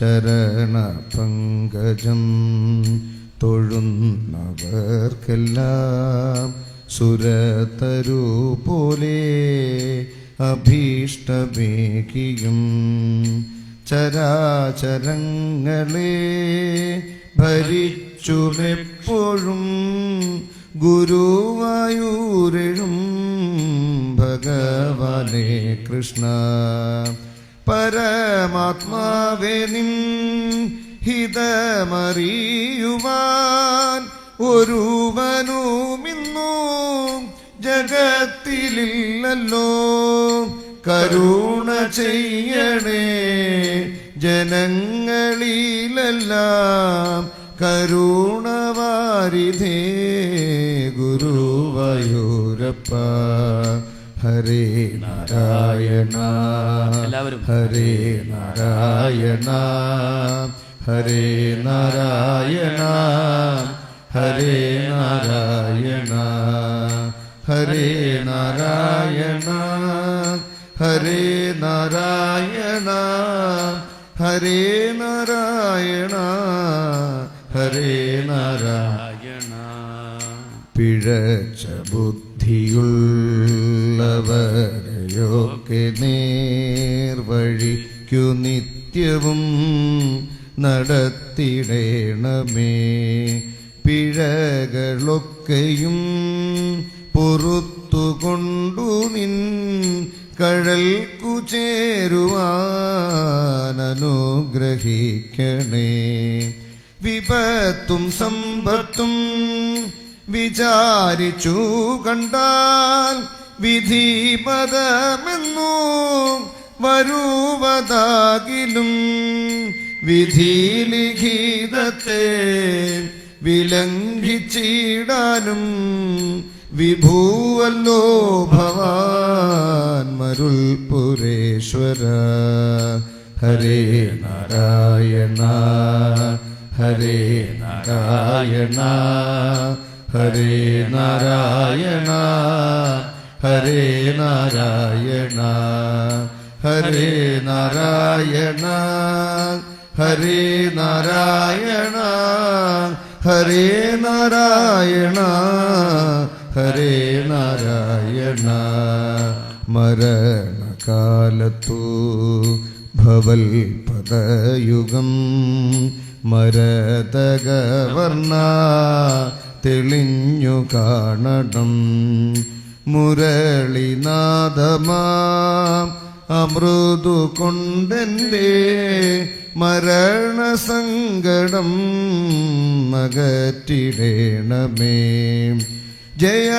ചരണ പങ്കജം തൊഴുന്നവർക്കെല്ലാം സുരതരു പോലെ അഭീഷ്ടമേകിയും ചരാചരങ്ങളെ ഭരിച്ചുമെപ്പോഴും ഗുരുവായൂരഴും ഭഗവാനെ കൃഷ്ണ. പരമാത്മാവേ നിൻ ഹിതമറിയുവാൻ ഒരുവനുമിന്നു. ജഗത്തിലില്ലല്ലോ കരുണ ചെയ്യണേ. ജനങ്ങളിലെല്ലാം കരുണവാരിധേ ഗുരുവയൂരപ്പ. ഹരേ നാരായണ എല്ലാവരും. ഹരേ നാരായണ ഹരേ നാരായണ ഹരേ നാരായണ ഹരേ നാരായണ ഹരേ നാരായണ ഹരേ നാരായണ ഹരേ നാരായണ പിഴച്ച ബുദ്ധിയുള്ളവരെയൊക്കെ നേർവഴിക്കു നിത്യവും നടത്തിടേണമേ. പിഴകളൊക്കെയും പൊറത്തുകൊണ്ടു നിൻ കഴൽക്കു ചേരുവാനനുഗ്രഹിക്കണേ വിപത്തും സമ്പത്തും വിചാരിച്ചു കണ്ടാൽ വിധിപദമെന്നു വരുവതാകിലും വിധിലിഖിതത്തെ വിലംഘിച്ചിടാനും വിഭൂവല്ലോ ഭവാൻ മരുൾ പുരേശ്വര ഹരേ നാരായണ ഹരേ നാരായണ ഹരേ നാരായണ. ഹരേ നാരായണ ഹരേ നാരായണ ഹരേ നാരായണ ഹരേ നാരായണ ഹരേ നാരായണ. മരണകാലത്തു ഭവൽ പദയുഗം മരതകവർണ തെളിഞ്ഞു കാണണം. മുരളിനാദമാ അമൃതു കൊണ്ടെന്റെ മരണസങ്കടം അകറ്റിടേണമേ. ജയ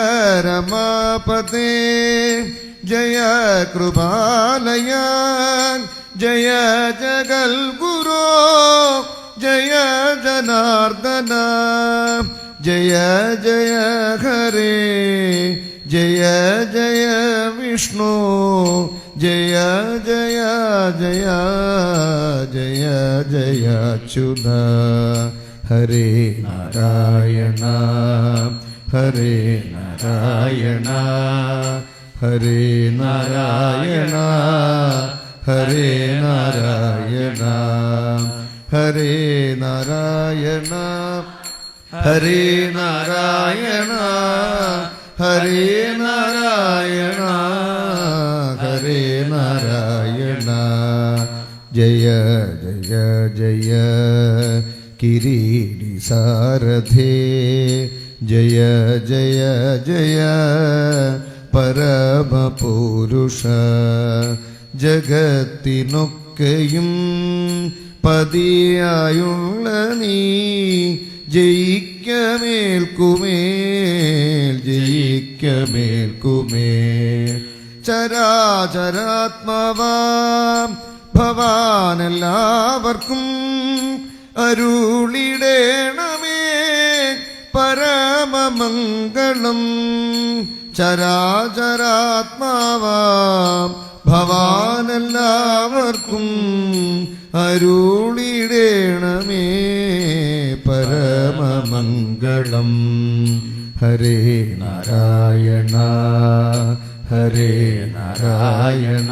രമാപതേ ജയ കൃപാലയ ജയ ജഗൽ ഗുരോ ജയ ജനാർദ്ദന ജയ ജയ ഹരേ ജയ ജയ വിഷ്ണു ജയ ജയ ജയ ജയ ജയ ചുത ഹരേ നാരായണ ഹരേ നാരായണ ഹരേ നാരായണ ഹരേ നാരായണ ഹരേ നാരായണ ഹരേ നാരായണ ഹരേ जय जय किरीडि सारथे जय जय जय परमपुरुष ജഗത്തിനൊക്കെയും പതിയായുള്ള നീ ജയിക്കമേൽക്കുമേൽ ജയിക്കമേൽക്കുമേൽ. ചരാചരാത്മവാം ഭവാനെല്ലാവർക്കും അരുളിടേണമേ. പരമമംഗളം ചരാചരാത്മാവാം. ഭവാനെല്ലാവർക്കും അരുളിടേണമേ. പരമമംഗളം. ഹരേ നാരായണ ഹരേ നാരായണ.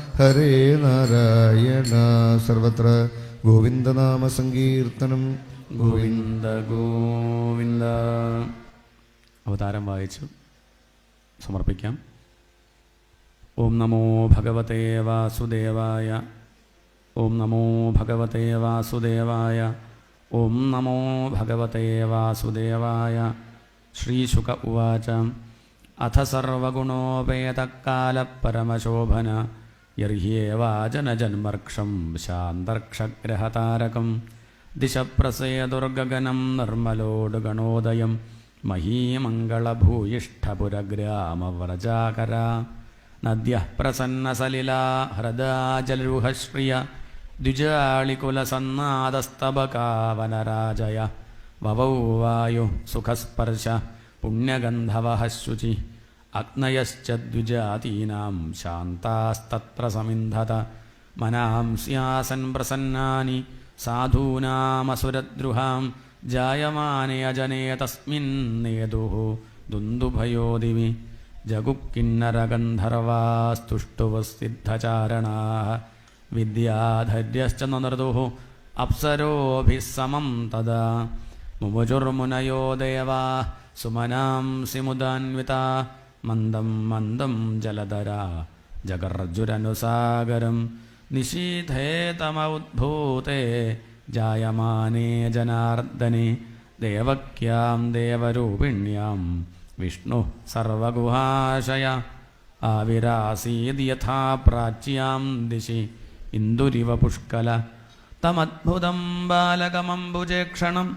ഹരേ നാരായണ. സർവത്ര ഗോവിന്ദനാമ സങ്കീർത്തനം ഗോവിന്ദ ഗോവിന്ദ. അവതാരം വായിച്ചു. സമർപ്പിക്കാം. ഓം നമോ ഭഗവതേ വാസുദേവായ. ഓം നമോ ഭഗവതേ വാസുദേവായ. ഓം നമോ ഭഗവതേ വാസുദേവായ. ശ്രീശുക ഉവാച. അഥ സർവഗുണോപേതക്കാലപരമശോഭന യർഹ്യേവാചനജന്മർക്ഷം ശാന്തർക്ഷഗ്രഹതാരകം ദിശപ്രസേദുർഗഗനം നിർമ്മലോടുഗണോദയം മഹീമംഗളഭൂയിഷ്ഠപുരഗ്രാമവ്രജാകര നദ്യ പ്രസന്നസലിലാ ഹ്രദാജലരുഹശ്രിയ द्विजालिकुलसन्नादस्तबकावनराजय ववौ वायुः सुखस्पर्श पुण्यगन्धवः शुचिः അഗ്നയശ്ച ദ്വിജാതീനാം ശാന്താസ്തത്ര സമിന്ധത മനാംസ്യാസൻ പ്രസന്നാനി. സാധൂനാമസുരദ്രുഹാം. ജായമാനെ അജനേ തസ്മിന്നേതുः ദുന്ദുഭയോ ദിവി. ജഗുക്കിന്നരഗന്ധർവാസ്തുഷ്ടുവസിദ്ധചാരണാः വിദ്യാധര്യശ്ച നൃതുः അപ്സരോഭിः സമം തദാ. മുമുചുർമുനയോ ദേവാ. സുമനാംസി മുദാന്വിതാ മന്ദം മന്ദം ജലധര ജഗർജുരനുസാഗരം നിശീഥേ തമ ഉദ്ഭൂതേ ജായമാനേ ജനാർദ്ദനെ ദേവക്യാം ദേവരൂപിണ്യാം വിഷ്ണു സർവഗുഹാശയ ആവിരാസീത് യഥാ പ്രാച്യാം ദിശി ഇന്ദുരിവ പുഷ്കല തമദ്ഭുതം ബാലകമംബുജേക്ഷണം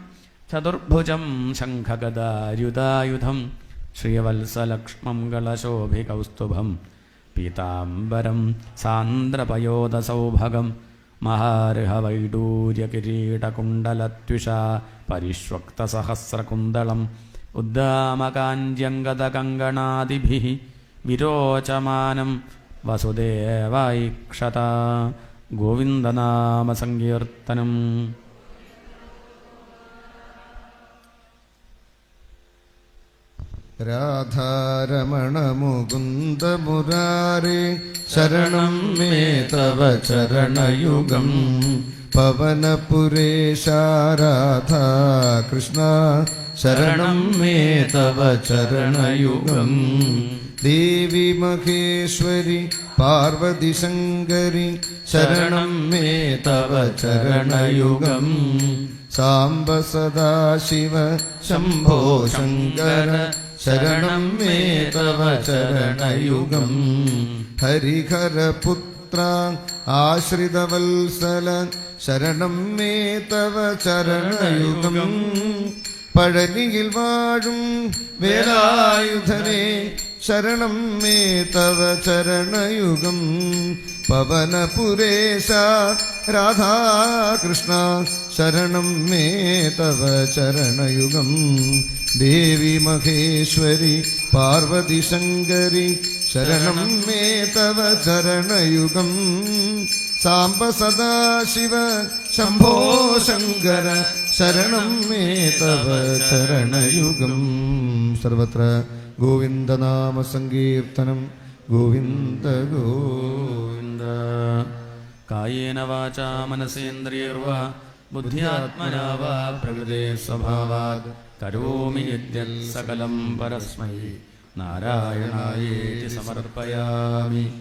ചതുർഭുജം ശംഖഗദാരുദായുധം श्रियवत्सलक्ष्मङ्गलशोभिकौस्तुभं पीताम्बरं सान्द्रपयोदसौभगं महार्हवैडूर्यकिरीटकुण्डलत्विषा परिष्वक्तसहस्रकुन्दलम् उद्दामकाञ्ज्यङ्गदकङ्गणादिभिः विरोचमानं वसुदेवैक्षता गोविन्दनामसङ्कीर्तनम् രാധാരമണ മുകുന്ദ മുരാരേ ശരണം മേ തവ ചരണയുഗം. പവനപുരേശാരാധാ കൃഷ്ണ ശരണം മേ തവ ചരണയുഗം. ദേവി മഹേശ്വരി പാർവതി ശങ്കരി ശരണം മേ തവ ചരണയുഗം. സാംബ സദാശിവ ശംഭോ ശങ്കര ശരണം മേ തവ ചരണയുഗം ഹരിഹരപുത്ര ആശ്രിതവത്സല ശരണം മേ തവ ചരണയുഗം പഴനിയിൽ വാഴും വേലായുധനെ ശരണം മേ തവ ചരണയുഗം പവനപുരേശ രാധാകൃഷ്ണ ശരണം മേ തവ ചരണയുഗം ദേവി മഹേശ്വരി പാർവതി ശങ്കരി ശരണം മേ തവ ചരണയുഗം. സാംബ സദാശിവ ശംഭോ ശങ്കര ശരണം മേ തവ ചരണയുഗം. സർവത്ര ഗോവിന്ദനാമ സങ്കീർത്തനം. ഗോവിന്ദ ഗോവിന്ദ. കായേന വാച മനസേന്ദ്രിയർവ ബുദ്ധ്യാത്മനാ പ്രകൃതി പ്രകൃതേ സ്വഭാവാത്. കരോമി യജ്ഞം സകലം പരസ്മൈ. നാരായണായേതി സമർപ്പയാമി.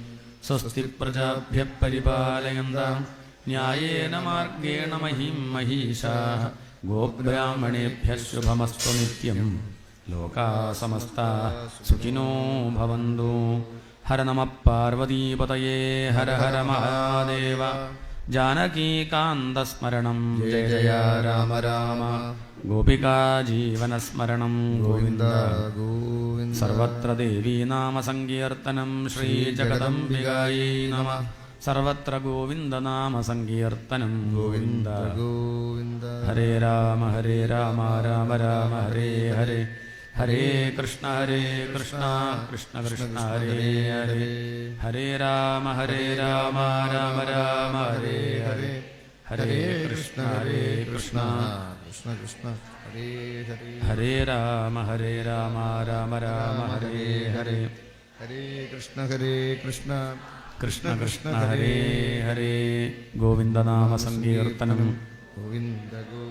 സ്വസ്തി പ്രജാഭ്യ പരിപാലയന്താം. ന്യായേന മാർഗേണ മഹീം മഹീഷാ ഗോബ്രാഹ്മണേഭ്യ ശുഭമസ്വനിത്യം ലോകാ സമസ്ത സുഖിനോ ഭവന്തു. ഹര നമ പാർവതീപതയേ ഹര ഹര മഹാദേവ. ജാനകീകാന്തസ്മരണം ജയ ജയ രാമ രാമ. ഗോപികാജീവനസ്മരണം ഗോവിന്ദ ഗോവിന്ദ. സർവത്ര ദേവീനാമസങ്കീർത്തനം ശ്രീജഗദംബികായേ നമ. സർവത്ര ഗോവിന്ദനാമസങ്കീർത്തനം ഗോവിന്ദ. ഗോവിന്ദ. ഹരേ രാമ ഹരേ രാമ രാമ രാമ ഹരേ ഹരേ. ഹരേ കൃഷ്ണ ഹരേ കൃഷ്ണ കൃഷ്ണ കൃഷ്ണ ഹരേ ഹരേ. ഹരേ രാമ ഹരേ രാമ രാമ രാമ ഹരേ ഹരേ. ഹരേ കൃഷ്ണ ഹരേ കൃഷ്ണ. കൃഷ്ണ കൃഷ്ണ. ഹരേ ഹരേ. ഹരേ രാമ ഹരേ രാമ രാമ രാമ ഹരേ ഹരേ ഹരേ. കൃഷ്ണ ഹരേ കൃഷ്ണ. കൃഷ്ണ കൃഷ്ണ ഹരേ ഹരേ. ഗോവിന്ദനാമ സങ്കീർത്തനം. ഗോവിന്ദ ഗോ